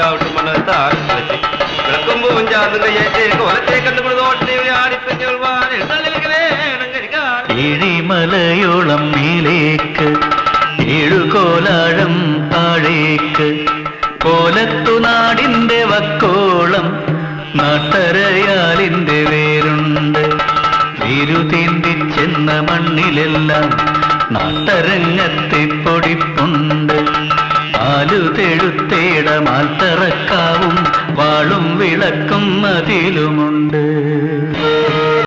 വിളിച്ചാവിട്ട് മനത്താൽ വിളക്കും പൂഞ്ചാർന്നിന്റെ ഏറ്റേ കോലത്തെ കണ്ടുകൊണ്ട് നോട്ടേ ആടിപ്പിഞ്ഞുൾവാൻ ഇഴിമലയോളം മേലേക്ക് ഏഴുകോലാഴം താഴേക്ക്. കോലത്തുനാടിന്റെ വക്കോളം നാട്ടരയാലിന്റെ വേരുണ്ട്. തിരുതീന്തിച്ചെന്ന മണ്ണിലെല്ലാം നാട്ടരങ്ങത്തെ പൊടിപ്പുണ്ട്. ആലുതെഴുത്തേട മാൽത്തറക്കാവും വാളും വിളക്കും അതിലുമുണ്ട്.